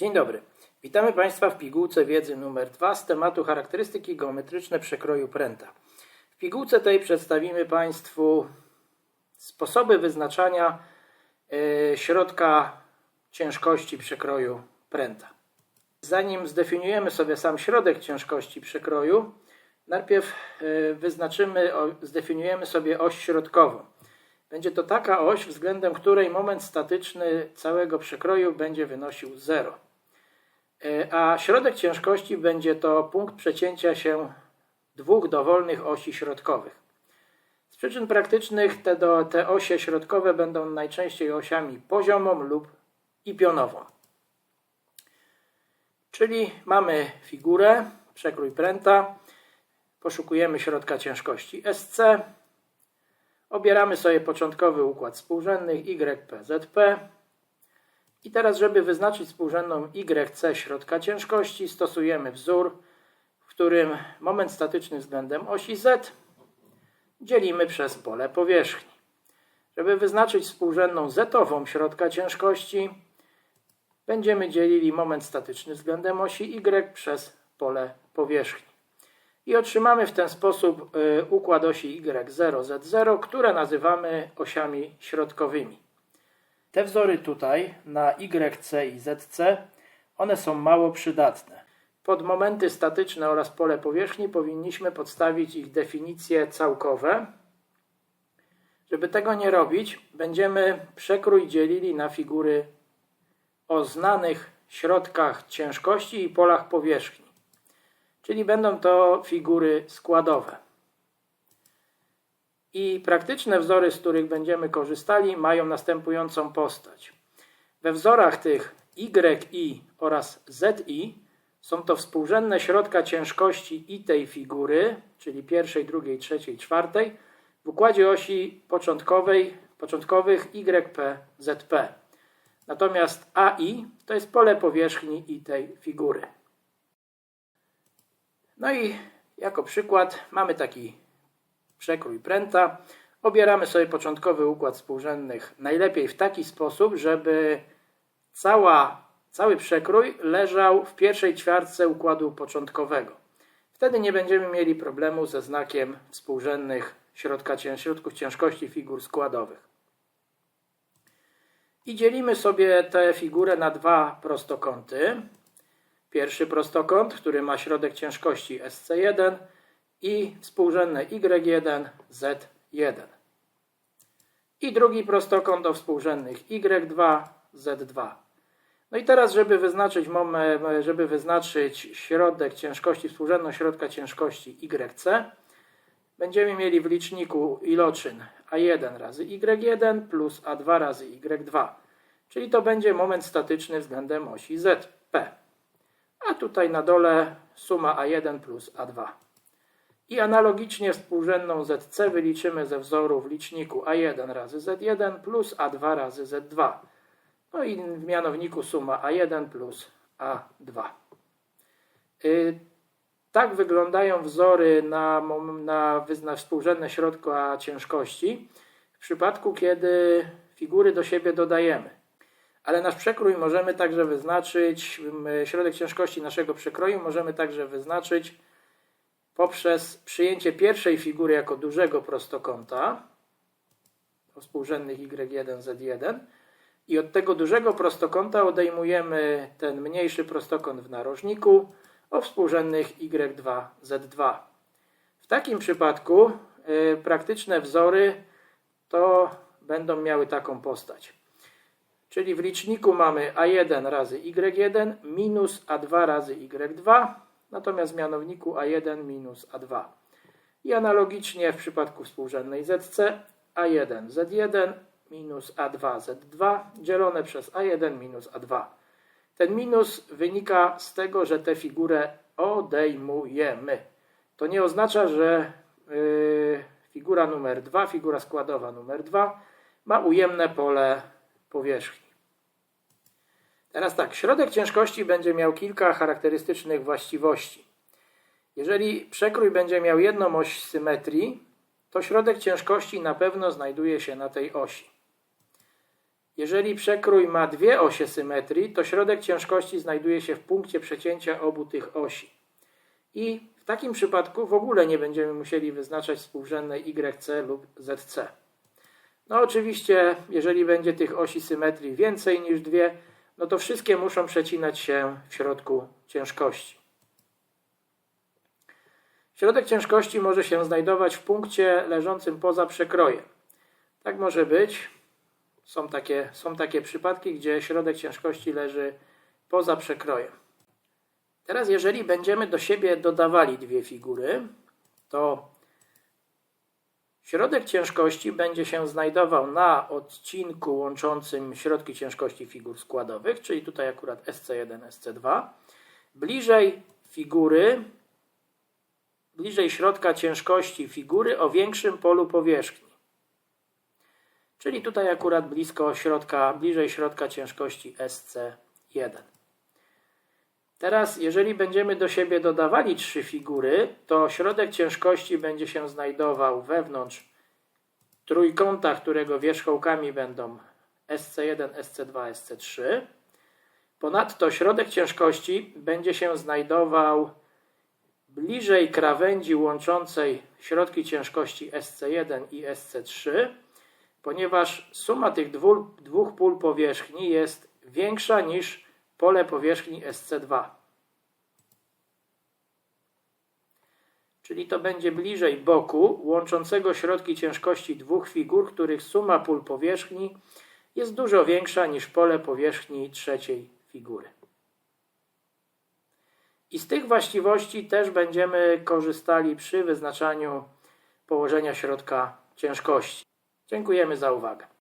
Dzień dobry. Witamy Państwa w pigułce wiedzy numer 2 z tematu charakterystyki geometryczne przekroju pręta. W pigułce tej przedstawimy Państwu sposoby wyznaczania e, środka ciężkości przekroju pręta. Zanim zdefiniujemy sobie sam środek ciężkości przekroju, najpierw e, wyznaczymy, zdefiniujemy sobie oś środkową. Będzie to taka oś, względem której moment statyczny całego przekroju będzie wynosił 0. E, A środek ciężkości będzie to punkt przecięcia się dwóch dowolnych osi środkowych. Z przyczyn praktycznych te, do, te osie środkowe będą najczęściej osiami poziomą lub i pionową. Czyli mamy figurę, przekrój pręta, poszukujemy środka ciężkości SC, obieramy sobie początkowy układ współrzędnych YPZP, i teraz, żeby wyznaczyć współrzędną YC środka ciężkości, stosujemy wzór, w którym moment statyczny względem osi Z dzielimy przez pole powierzchni. Żeby wyznaczyć współrzędną Z-ową środka ciężkości, będziemy dzielili moment statyczny względem osi Y przez pole powierzchni. I otrzymamy w ten sposób y, układ osi Y0Z0, które nazywamy osiami środkowymi. Te wzory tutaj na YC i ZC, one są mało przydatne. Pod momenty statyczne oraz pole powierzchni powinniśmy podstawić ich definicje całkowe. Żeby tego nie robić, będziemy przekrój dzielili na figury o znanych środkach ciężkości i polach powierzchni. Czyli będą to figury składowe. I praktyczne wzory, z których będziemy korzystali, mają następującą postać. We wzorach tych YI oraz ZI są to współrzędne środka ciężkości i tej figury, czyli pierwszej, drugiej, trzeciej, czwartej, w układzie osi początkowej, początkowych YP, ZP. Natomiast AI to jest pole powierzchni i tej figury. No i jako przykład mamy taki przekrój pręta. Obieramy sobie początkowy układ współrzędnych najlepiej w taki sposób, żeby cała, cały przekrój leżał w pierwszej ćwiartce układu początkowego. Wtedy nie będziemy mieli problemu ze znakiem współrzędnych środka, środków ciężkości figur składowych. I dzielimy sobie tę figurę na dwa prostokąty. Pierwszy prostokąt, który ma środek ciężkości SC1 i współrzędne Y1, Z1. I drugi prostokąt o współrzędnych Y2, Z2. No i teraz, żeby wyznaczyć, żeby wyznaczyć środek ciężkości, współrzędną środka ciężkości YC, będziemy mieli w liczniku iloczyn A1 razy Y1 plus A2 razy Y2. Czyli to będzie moment statyczny względem osi ZP. A tutaj na dole suma A1 plus A2. I analogicznie współrzędną ZC wyliczymy ze wzoru w liczniku A1 razy Z1 plus A2 razy Z2. No i w mianowniku suma A1 plus A2. Y, Tak wyglądają wzory na, na, wyzna- współrzędne środka ciężkości w przypadku, kiedy figury do siebie dodajemy. Ale nasz przekrój możemy także wyznaczyć, środek ciężkości naszego przekroju możemy także wyznaczyć poprzez przyjęcie pierwszej figury jako dużego prostokąta o współrzędnych y1, z1 i od tego dużego prostokąta odejmujemy ten mniejszy prostokąt w narożniku o współrzędnych y2, z2. W takim przypadku y, praktyczne wzory to będą miały taką postać. Czyli w liczniku mamy A1 razy Y1 minus A2 razy Y2, natomiast w mianowniku A1 minus A2. I analogicznie w przypadku współrzędnej ZC A1 Z1 minus A2 Z2 dzielone przez A1 minus A2. Ten minus wynika z tego, że tę figurę odejmujemy. To nie oznacza, że yy, figura numer 2, figura składowa numer 2 ma ujemne pole powierzchni. Teraz tak, środek ciężkości będzie miał kilka charakterystycznych właściwości. Jeżeli przekrój będzie miał jedną oś symetrii, to środek ciężkości na pewno znajduje się na tej osi. Jeżeli przekrój ma dwie osie symetrii, to środek ciężkości znajduje się w punkcie przecięcia obu tych osi. I w takim przypadku w ogóle nie będziemy musieli wyznaczać współrzędnej YC lub ZC. No oczywiście, jeżeli będzie tych osi symetrii więcej niż dwie, no to wszystkie muszą przecinać się w środku ciężkości. Środek ciężkości może się znajdować w punkcie leżącym poza przekrojem. Tak może być. Są takie, są takie przypadki, gdzie środek ciężkości leży poza przekrojem. Teraz, jeżeli będziemy do siebie dodawali dwie figury, to środek ciężkości będzie się znajdował na odcinku łączącym środki ciężkości figur składowych, czyli tutaj akurat SC1, SC2. Bliżej figury, bliżej środka ciężkości figury o większym polu powierzchni. Czyli tutaj akurat blisko środka, bliżej środka ciężkości SC1. Teraz, jeżeli będziemy do siebie dodawali trzy figury, to środek ciężkości będzie się znajdował wewnątrz trójkąta, którego wierzchołkami będą SC1, SC2, SC3. Ponadto środek ciężkości będzie się znajdował bliżej krawędzi łączącej środki ciężkości SC1 i SC3, ponieważ suma tych dwóch, pól powierzchni jest większa niż pole powierzchni SC2. Czyli to będzie bliżej boku łączącego środki ciężkości dwóch figur, których suma pól powierzchni jest dużo większa niż pole powierzchni trzeciej figury. I z tych właściwości też będziemy korzystali przy wyznaczaniu położenia środka ciężkości. Dziękujemy za uwagę.